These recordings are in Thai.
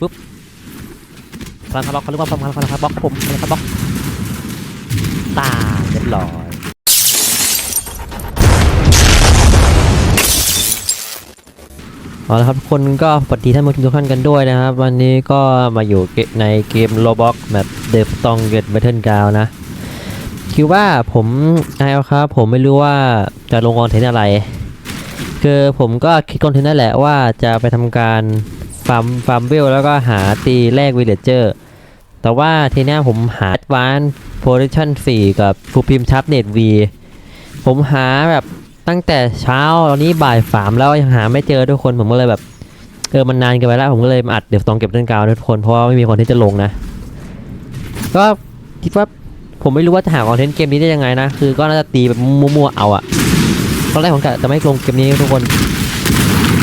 ปุ๊บพลังคาร์บ็อกเขาเรียกว่าพลังพลังคาร์บ็อกผมพลังคาร์บ็อกตายเรียบร้อยเอาละครับทุกคนก็สวัสดีท่านผู้ชมทุกท่านกันด้วยนะครับ วันนี้ก็มาอยู่ในเกมโลบ็อกแบบเดฟตองเกตเบทเทิลกาวนะ คือว่าผมนายเอาครับ ผมไม่รู้ว่าจะลงคอนเทนต์อะไร คือผมก็คิดคอนเทนต์นั่นแหละว่าจะไปทำการ ฟาร์มฟาร์มเวลแล้วก็หาตีแลกวิลเลเจอร์ แต่ว่าทีนี้ผมหา Advanced Position 4กับ Full Prime Sharp Net V ผมหาแบบตั้งแต่เช้าตอนนี้บ่ายสามแล้วยังหาไม่เจอทุกคนผมก็เลยแบบเออมันนานเกินไปแล้วผมก็เลยมาอัดเดี๋ยวต้องเก็บเรื่องกาวทุกคนเพราะว่าไม่มีคอนเทนต์จะลงนะ ก็คิดว่าผมไม่รู้ว่าจะหาคอนเทนต์เกมนี้ได้ยังไงนะ คือก็น่าจะตีแบบมั่วๆเอาอะตอนแรกผมกะจะไม่ลงเกมนี้ทุกคน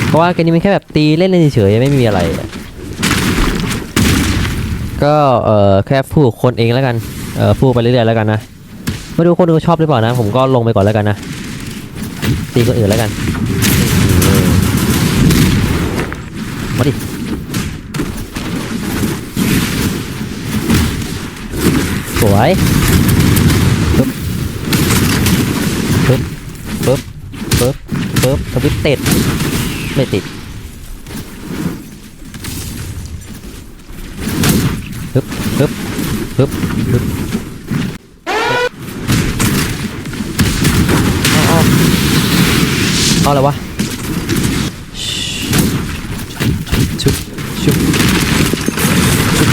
เพราะว่าเกมนี้มันแค่แบบตีเล่นเฉยๆไม่มีอะไร ก็เออแค่พูดคนเองแล้วกันเออพูดไปเรื่อยๆแล้วกันนะไม่รู้คนดูชอบหรือเปล่านะ ผมก็ลงไปก่อนแล้วกันนะตีคนอื่นแล้วกันมาดิสวยปึ๊บปึ๊บปึ๊บปึ๊บปึ๊บสวิตช์ติด ไม่ติดปึ๊บปึ๊บปึ๊บปึ๊บเอาเอาเอาอะไรวะชุบชุบชุบ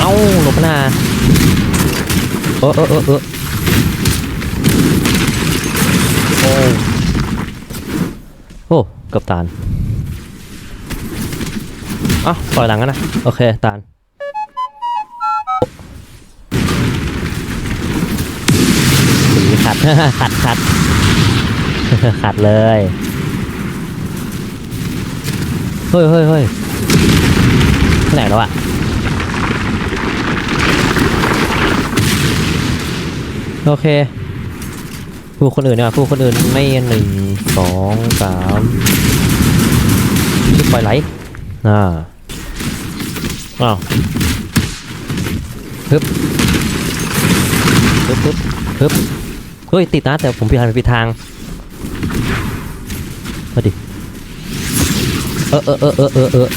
เอาหลบหน้าเออเออเออเออโอ้ เกือบตานอ้าปล่อยหลังกันนะ โอเค ตานสีขัด ขัดขัดขัดเลย เฮ้ยเฮ้ยเฮ้ยไหนแล้วอะโอเคผู้คนอื่นเนี่ยผู้คนอื่นไม่หนึ่ง สองสามชิบปล่อยไหลอ่าอ้าวฮึบฮึบฮึบฮึบเฮ้ยติดนะแต่ผมผิดทางผิดทางมาดิเออเออเออเออเออเออ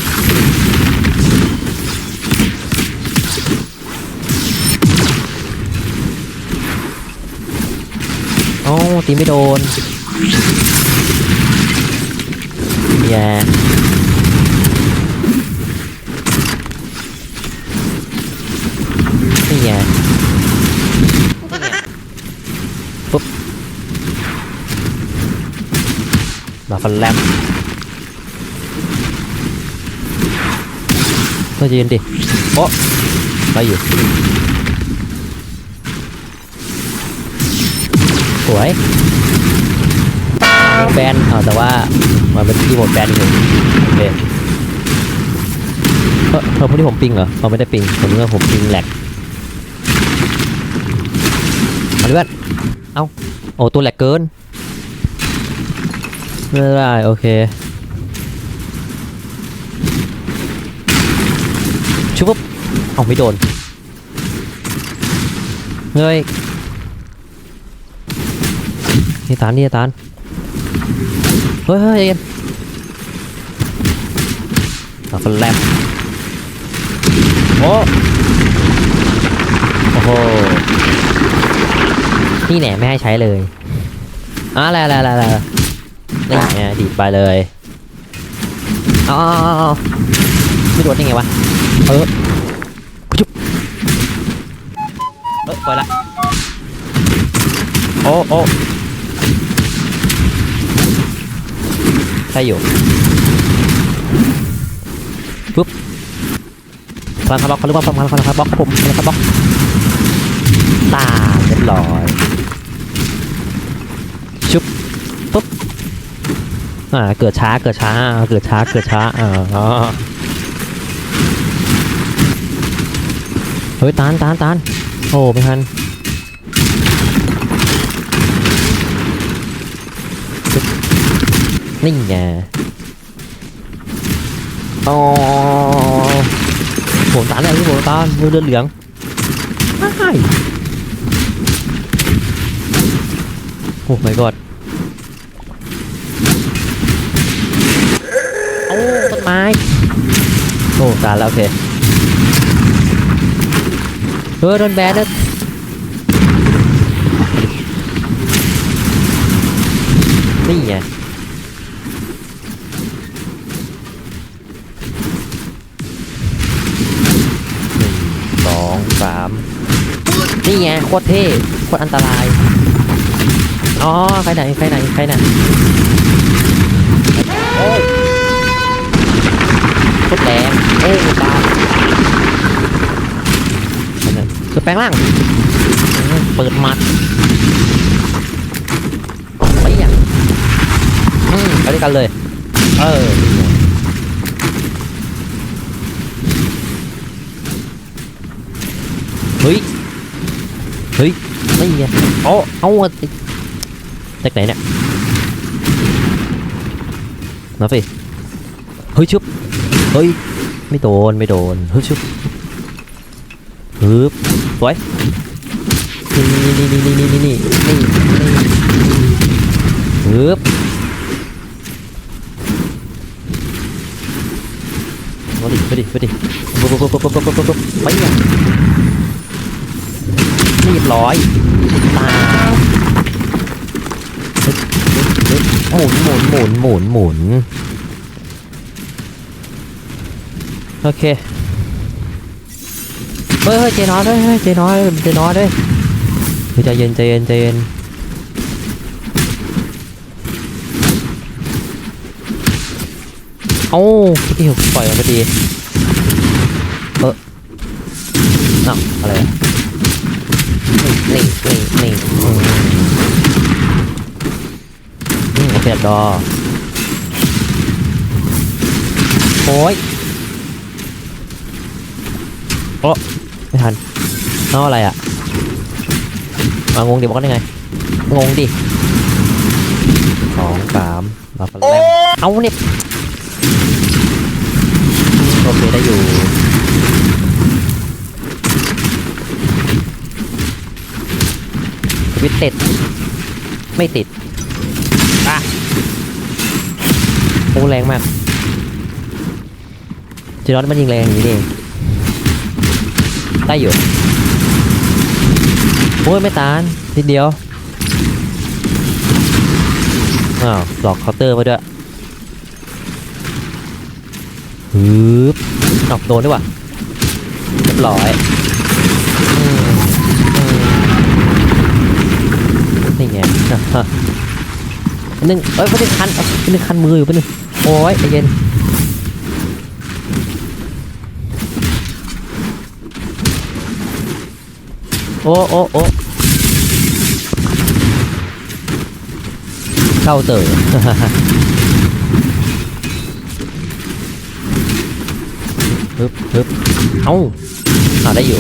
เอ้าตีไม่โดน แย่นี่แย่ปุ๊บมาฟันแลมก็ยืน ดแบนเอาแต่ว่ามันเป็นที่หมดแบนอยู่โอเคเออเออพวกนี้ผมปิงเหรอเขาไม่ได้ปิงผมนึกว่าผมปิงแหลกมาดิเพื่อนเอ้าโอ้ตัวแหลกเกินไม่ได้โอเคชุบปุ๊บเอาไม่โดนเฮ้ยนี่ตานนี่ตาน เฮ้ยเฮ้ยเย็นมาฟันแลบโอ้โอ้โหนี่แหน่ไม่ให้ใช้เลยอะอะไรอะไรอะไรอะไรนี่ไงดีดไปเลยเอาเอาไม่โดนได้ไงวะเออจุ๊บเออปล่อยละโอ้โอ้ ใช่อยู่ปุ๊บพลังคาร์บ็อกเขาเรียกว่าพลังคาร์บ็อกครับผมพลังคาร์บ็อกตาเรียบร้อยชุบปุ๊บอ่าเกิดช้าเกิดช้าเกิดช้าเกิดช้าอ่าอ๋อเฮ้ยตานตานตานโอ้ไม่ทัน นี่ไงอ๋อผมตาเลยพี่ผมตามือเลือดเหลืองใช่โอ้ my god โอ้ต้นไม้โอ้ตายแล้วโอเคเออโดนแบนแล้วนี่ไง นี่ไงโคตรเท่โคตรอันตรายอ๋อใครไหนใครไหนใครไหนโอ้ยโคตรแรงโอ้ตายครไหนสุดแปลงร่างเปิดมัดไปอะอืมไปด้วยกันเลย เออเฮ้ย Ý, ấy da Ồ, ấu hết Tách này nè. Nó phi Hơi chút Hơi Mấy đồn, mấy đồn. Hơi chút Hướp Quái Nì, nì, nì, nì, nì, nì, nì Hướp Nó đi, phải đi, phải đi. Bốc, bốc, bốc, bốc, bốc, bốc, bốc, bốc Bánh nha ยบร้อยตาหมุนหมุนหมุนหมุนหมุนโอเคเฮ้ยเจน้อยด้ยเจน้อยเจน้อยเด้วยใจเย็นใจเย็นใจเย็นเอาเอี่ยปล่อยมันไปดีเออน่ะอะไร อะนี่นี่นี่อืมอืมโอเคดอโอ้ยโอ้ไม่ทันเอาอะไรอะมางงดิบอกกันยังไง งงดิสองสามมาฟันแรมเอาเนี่ยโอเคได้อยู่ วิตช์ติด ไม่ติดอะโอ้แรงมากจีรอนมันยิงแรงอย่างนี้นี่เองได้อยู่โอ้ยไม่ตานนิดเดียวอ้าวหลอกเคาน์เตอร์มาด้วยฮึบนอกโดนด้วยว่ะเรียบร้อย นหนึ่งเอ้ยไม่ได้คันเอเป็นหนึ่งคันมืออยู่เป็นหนึ่งโอ้ยใจเย็นโอ้โอ้โอ้เข้าเต๋อฮึบฮึบเอ้าเอาได้อยู่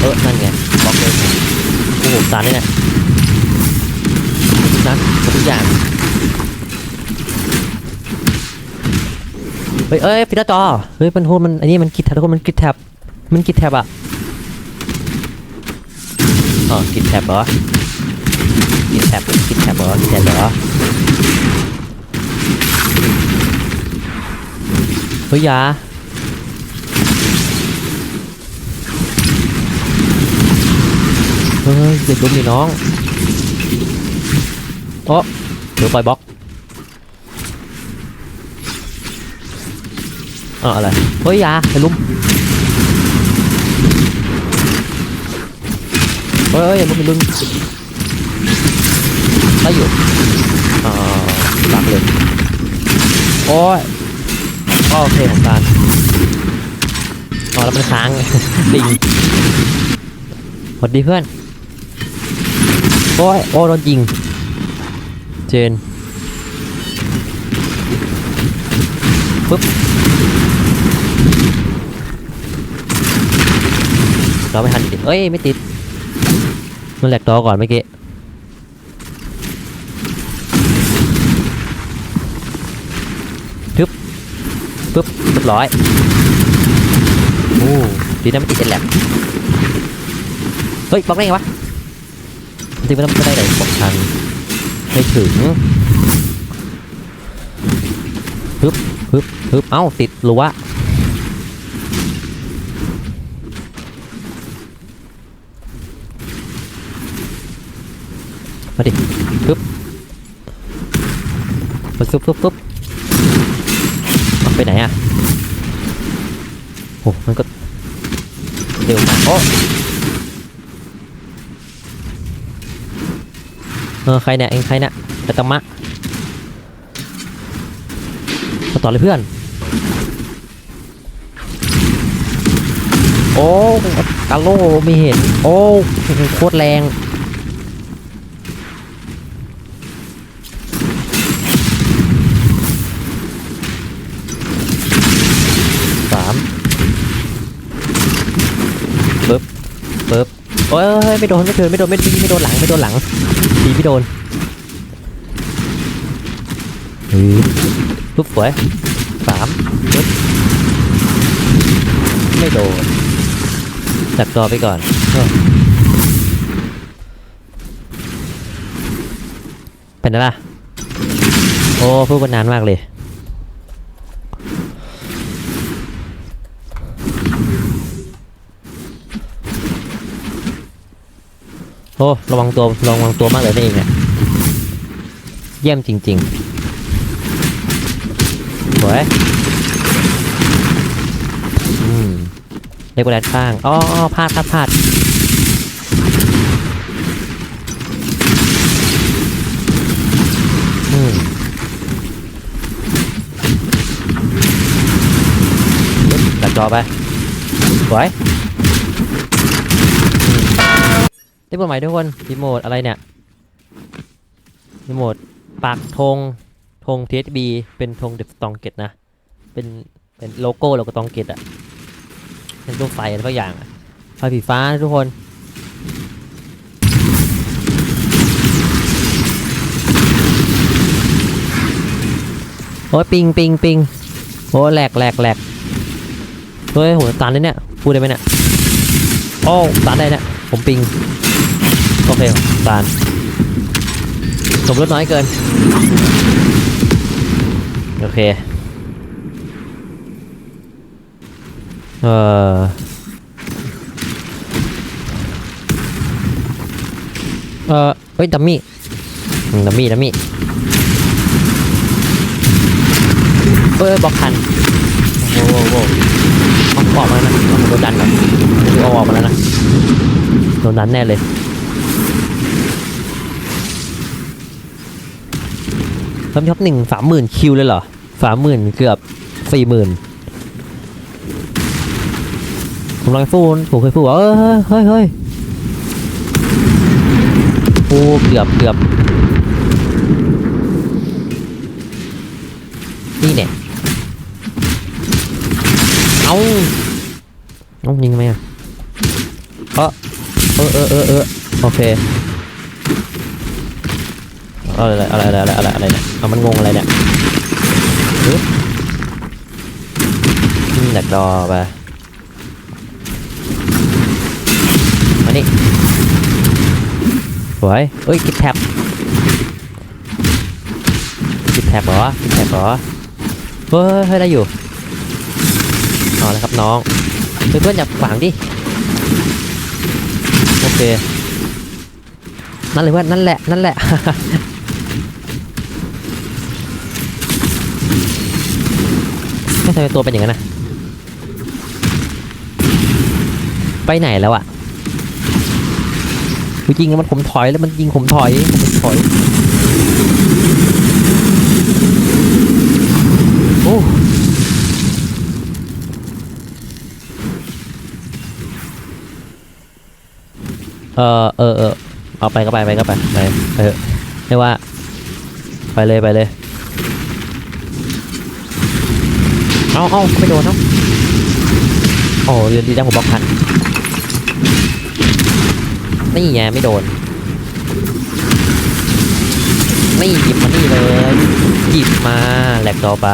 เออนั่นไงบล็อกเลยโอ้โหสารนี่นะนั้นทุกอย่างเฮ้ยเอ้ยปิดหน้าจอเฮ้ยมันโหมันอันนี้มันกิดแท็บทุกคนมันกิดแท็บมันกิดแท็บอะอ๋อกิดแท็บเหรอกิดแท็บกิดแท็บเหรอกิดแท็บเหรอเฮ้ยอยาเฮ้ยเด็กลุมดิน้อง โอ้เดี๋ยวปล่อยบล็อกอ๋ออะไรเฮ้ยยาไปลุมเฮ้ยอย่าลุมอย่าลุมได้อยู่อ่าปักเลยโอ้ยโอเคของการอ๋อแล้วมันค้างลิงสวัสดีเพื่อนโอ้ยโอ้โดนยิง เจนปึ๊บเราไม่ทันดิเอ้ย ไม่ติด มันแหลกตัวก่อนเมื่อกี้ทึบปึ๊บเรียบร้อยโอ้ดีนะไม่ติดเอ็นแลบเฮ้ยบล็อกได้ไงวะจริงๆไม่ต้องไม่ได้เลยบอกทา ไม่ถึงฮึบฮึบฮึบเอ้าติดรั้วมาดิฮึบมาฟึบฟึบฟึบไปไหนอะโอ้มันก็เร็วมากโอ้ เออใครเนี่ยเองใครเนี่ยตะกามะมาต่อเลยเพื่อน โอ้กาโลไม่เห็น โอ้โคตรแรงสามปึ๊บปึ๊บโอ้ยไม่โดนไม่โดนไม่โดนไม่โดนไม่โดนหลังไม่โดนหลัง ดีไม่โดนฮึบปึ๊บสวยสามปึ๊บไม่โดนจัดตัวไปก่อนเออเป็นไงล่ะ โอ้พูดกันนานมากเลย โอ้ระวังตัวระวังตัวมากเลยนี่เองเนี่ยเยี่ยมจริงๆสวยอืมเล็กกว่าแดดข้างอ๋ออ๋อพลาดพลาดพลาดอืมตัดจอไปสวย รีโมทใหม่ทุกคนรีโมทอะไรเนี่ยรีโมทปากธงธง TSB เป็นธงเดฟตองเกตนะ เป็นเป็นโลโก้โลโก้ตองเกตอะเป็นรูปไฟอะไรสักอย่างอะไฟสีฟ้าทุกคนโอ้ยปิงปิงปิงโอ้ยแหลกแหลกแหลกเฮ้ยโหตันเลยเนี่ยพูดได้ไหมเนี่ยโอ้ตันได้เนี่ยผมปิง โอเคตานสมรถน้อยเกิน โอเค เออเออเฮ้ยดัมมี่ดัมมี่ดัมมี่เอ้ยบล็อกคันโอ้โหโอ้โหเอออกมาแล้วนะโดนดันก่อนเอออกมาแล้วนะโดนดันแน่เลย เพิ่มท็อปหนึ่งสามหมื่นคิวเลยเหรอสามหมื่นเกือบสี่หมื่นผมลองฟูนผมเคยฟูว่าเอ้ยเฮ้ยเฮ้ยโอ้เกือบเกือบนี่เนี่ยเอาเอายิงไหมอะเออเออเออเออโอเค อะไรอะไรอะไรอะไรอะไรอะไรเนี่ยเอามันงงอะไรเนี่ยปึ๊บอืมดักดอไปมานี่สวยเอ้ยกิบแท็บกิบแท็บเหรอกิบแท็บเหรอเฮ้ยเฮ้ยได้อยู่เอาลยครับน้องเพื่อนๆอย่าขวางดิโอเคนั่นเลยเพื่อนนั่นแหละนั่นแหละ ไม่ ทำไมตัวเป็นอย่างนั้นนะไปไหนแล้วอะกูยิงมันผมถอยแล้วมันยิงผมถอยผมถอย โอ้เออเออเออเอาไปก็ไปไปก็ไปไปไปเถอไม่ว่า ไปเลยไปเลย เอาเอาไม่โดนเนาะโอ้เรียนดีจังผมบล็อกทันนี่ไงไม่โดนนี่หยิบมานี่เลยหยิบมาแหลกต่อไป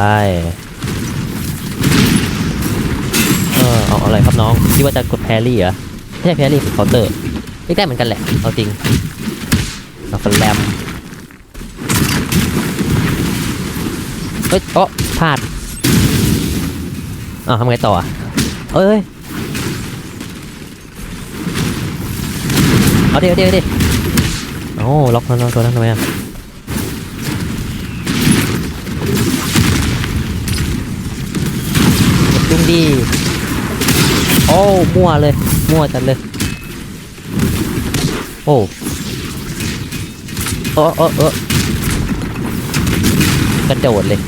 เออเอาอะไรครับน้องคิดว่าจะกดแพรี่เหรอไม่ใช่แพรี่คือเคาน์เตอร์ไม่ได้เหมือนกันแหละเอาจริงเอาฟันแรมเฮ้ยโอ๊ะพลาด อ้าวทำไงต่ออะเอ้ยเอาดิเอาดิเอาดิโอ้ล็อกมันตัวนั้นทำไมอะจุ้งดี โอ้มั่วเลย มั่วจัดเลย โอ้เออเออเออกระโดดเลย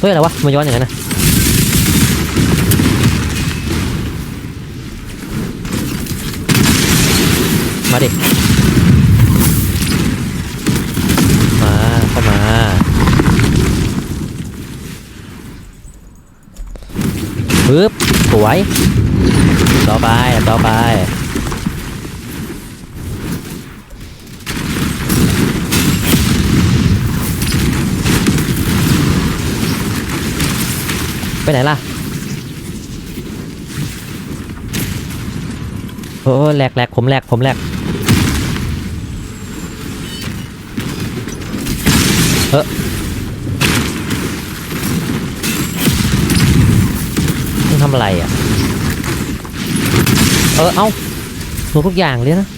เฮ้ยอะไรวะมันย้อนอย่างนั้นนะมาดิ มาเข้ามา ปึ๊บ สวย ต่อไป ต่อไป ไปไหนล่ะ โอ้แหลกแหลกผมแหลกผมแหลกเออมึงทำอะไรอะ เออ เอาหมดทุกอย่างเลยนะ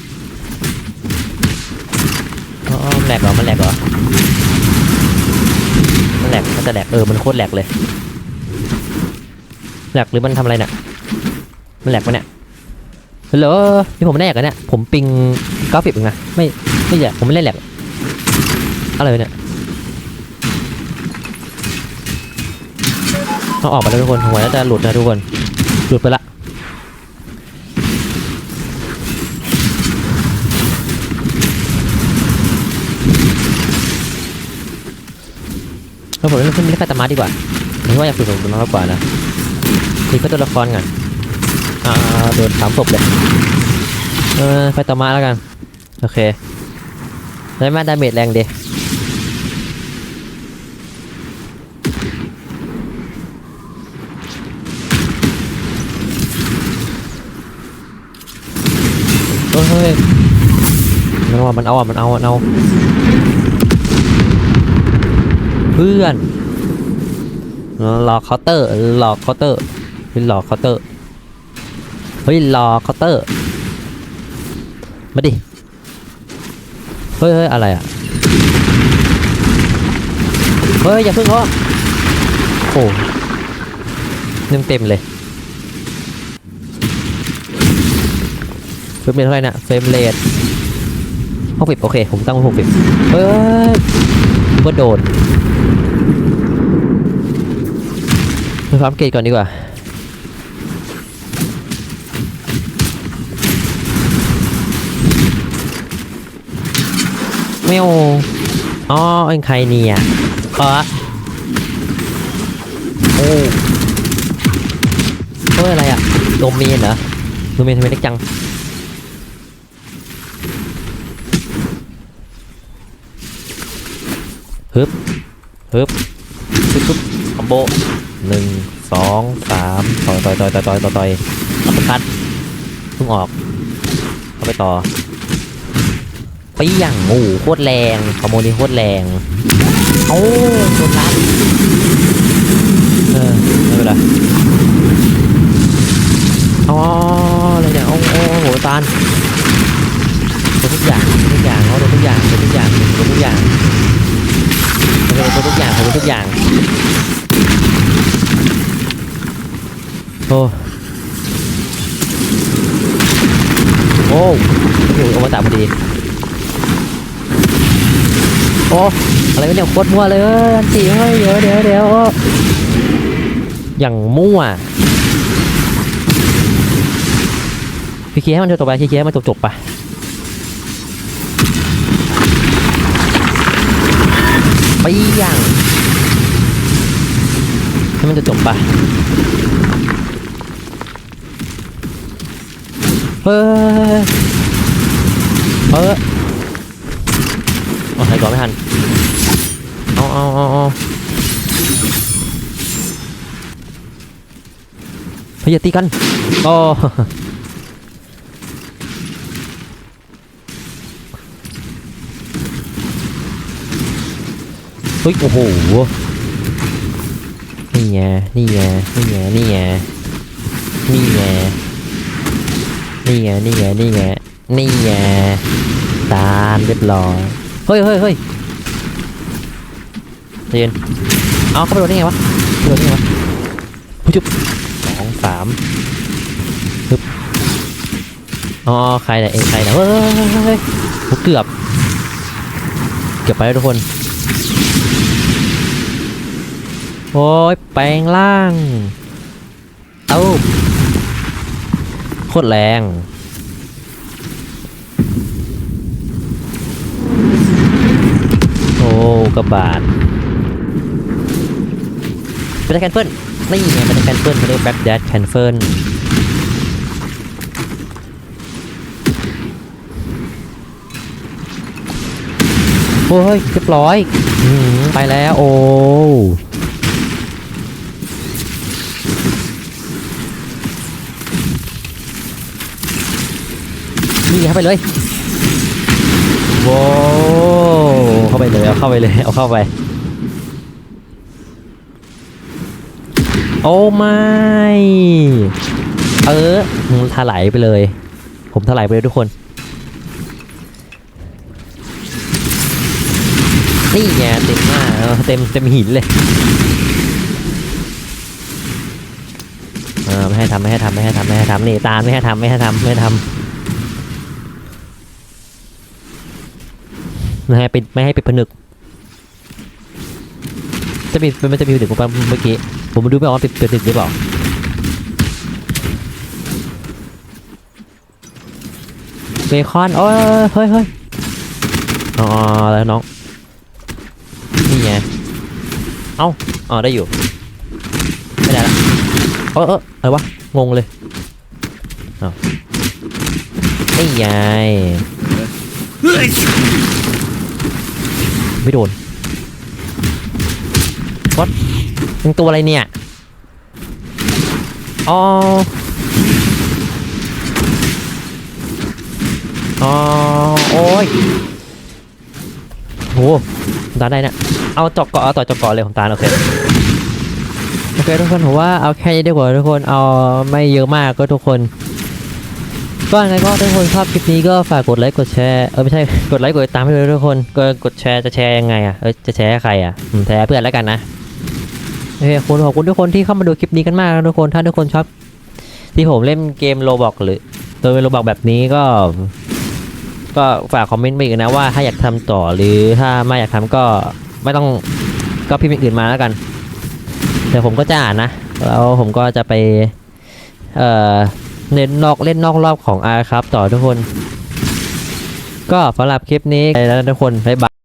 อ๋อแหลกเหรอ มันแหลกเหรอ มันแหลก มันจะแหลก เออ มันโคตรแหลกเลย แหลกหรือมันทำอะไรเนี่ยมันแหลกปะเนี่ยฮัลโหลนี่ผมไม่ได้แหลกอะเนี่ยผมปิงกราฟิกเองนะไม่ไม่แหลกผมไม่ได้แหลกอะไรเนี่ยเอาออกไปแล้วทุกคนหัวแล้วจะหลุดนะทุกคนหลุดไปละแล้วผมเล่นเล่นเล่นคาตามาดีกว่าผมว่าอยากฝึกผมมากกว่านะ นี่ก็ตัวละครกันอ่าโดนสามศพเลยเออไฟตามาแล้วกัน โอเคได้มาดาเมจแรงดีเฮ้ยเฮ้ยมันเอาอะมันเอาอะมันเอามันเอา เพื่อนหลอกเคาน์เตอร์หลอกเคาน์เตอร์ เฮ้ยหลอกเคาน์เตอร์เฮ้ยหลอกเคาน์เตอร์มาดิเฮ้ยเฮ้ยอะไรอะเฮ้ยอย่าเพิ่งเขาโอ้เต็มเต็มเลยเฟรมเรทเท่าไหร่น่ะเฟรมเรทหกสิบโอเค ผมตั้งไว้หกสิบเฮ้ยก็โดนไปฟาร์มเกตก่อนดีกว่า เมวอ๋อเอ็งใครเนี่ยเออโอ้เฮ้ยอะไรอะโดเมนเหรอโดเมนทำไมเล็กจังฮึบฮึบฮึบฮึบคอมโบหนึ่งสองสามต่อยต่อยต่อยต่อยต่อยต่อยต่อยอัปคัดเพิ่งออกเข้าไปต่อ ไปอย่างโอ้โหโคตรแรงคอมโบนี้โคตรแรงโอ้โดนรัดเออไม่เป็นไรอ๋ออะไรเนี่ยโอ้โอ้โหตานโดนทุกอย่างทุกอย่างเขาโดนทุกอย่างโดนทุกอย่างโดนทุกอย่างโดนทุกอย่างโดนทุกอย่างโอ้โอ้โอ้โหอมตะพอดี โอ้อะไรเนี่ยโคตรมั่วเลยอันตีเฮ้ยเดี๋ยวเดี๋ยวเดี๋ยวอย่างมั่วพี่เคียให้มันจบไปพี่เคียให้มันจบๆไปไปอย่างให้มันจบไปเฮ้ยเออ โอ้ยก่อนไม่ทัน เอาเอาเอาเอาเฮ้ยอย่าตีกันโอ้เฮ้ยโอ้โห นี่ไง นี่ไง นี่ไง นี่ไง นี่ไง นี่ไง นี่ไง นี่ไง นี่ไง ตามเรียบร้อย เฮ้ยเฮ้ยเฮ้ยใจเย็นเอาเข้าไปโดนได้ไงวะโดนได้ไงวะผู้จุบสองสามฮึบอ๋อใครเนี่ยเองใครเนี่ยเฮ้ยเฮ้ยเฮ้ยเกือบ เกือบไปแล้วทุกคน โอ้ยแปลงร่าง เอ้าโคตรแรง กระบาดเป็นแคนเฟิลนี่ไงเป็นแคนเฟิลเขาเรียกแบ็กแดดแคนเฟิลโอ้ยเรียบร้อยอไปแล้วโอ้นี่เข้าไปเลยโว้วเข้า ไปเลยเอาเข้าไปเลยเอาเข้าไป โอ้ไม่เออมึงถลายไปเลย ผมถลายไปเลยทุกคน นี่ไงเต็มหน้าเออเต็มเต็มหินเลยเออไม่ให้ทำไม่ให้ทำไม่ให้ทำไม่ให้ทำนี่ตามไม่ให้ทำไม่ให้ทำไม่ให้ทำ ไม่ให้ปิดไม่ให้ปิดผนึก จะมีมันจะมีผนึกผมไปเมื่อกี้ผมดูไม่ออกว่าปิดผนึกหรือเปล่าเบคอนโอ้ยเฮ้ยเฮ้ยอ๋อแล้วน้องนี่ไงเอ้าอ๋อได้อยู่ไม่ได้ละเออเอออะไรวะงงเลยอ้าวนี่ไง ไม่โดนวัดมึงตัวอะไรเนี่ยอ๋ออ๋อโอ้ยโหผมตาได้นี่ยเอาจอกเกาะเอาต่อจอกเกาะเลยผมตาโอเคโอเคทุกคนผมว่าเอาแค่นี้ดีกว่าทุกคนเอาไม่เยอะมากก็ทุกคน ก็ยังไงก็ทุกคนชอบคลิปนี้ก็ฝากกดไลค์กดแชร์เออไม่ใช่กดไลค์กดติดตามให้ด้วยทุกคนก็กดแชร์จะแชร์ยังไงอะเออจะแชร์ให้ใครอะอืมแชร์ให้เพื่อนแล้วกันนะโอเคคุณขอบคุณทุกคนที่เข้ามาดูคลิปนี้กันมากนะทุกคนถ้าทุกคนชอบ ที่ผมเล่นเกมโลบอกหรือตัวโลบอกแบบนี้ก็ ก็ฝากคอมเมนต์มาอีกนะว่าถ้าอยากทำต่อหรือถ้าไม่อยากทำก็ไม่ต้องก็พิมพ์อย่างอื่นมาแล้วกัน เดี๋ยวผมก็จะอ่านนะ แล้วผมก็จะไป เอ่อ เน้นนอกเล่นนอกรอบของอาครับต่อทุกคน ก็สำหรับคลิปนี้ไปแล้วทุกคนบ๊ายบาย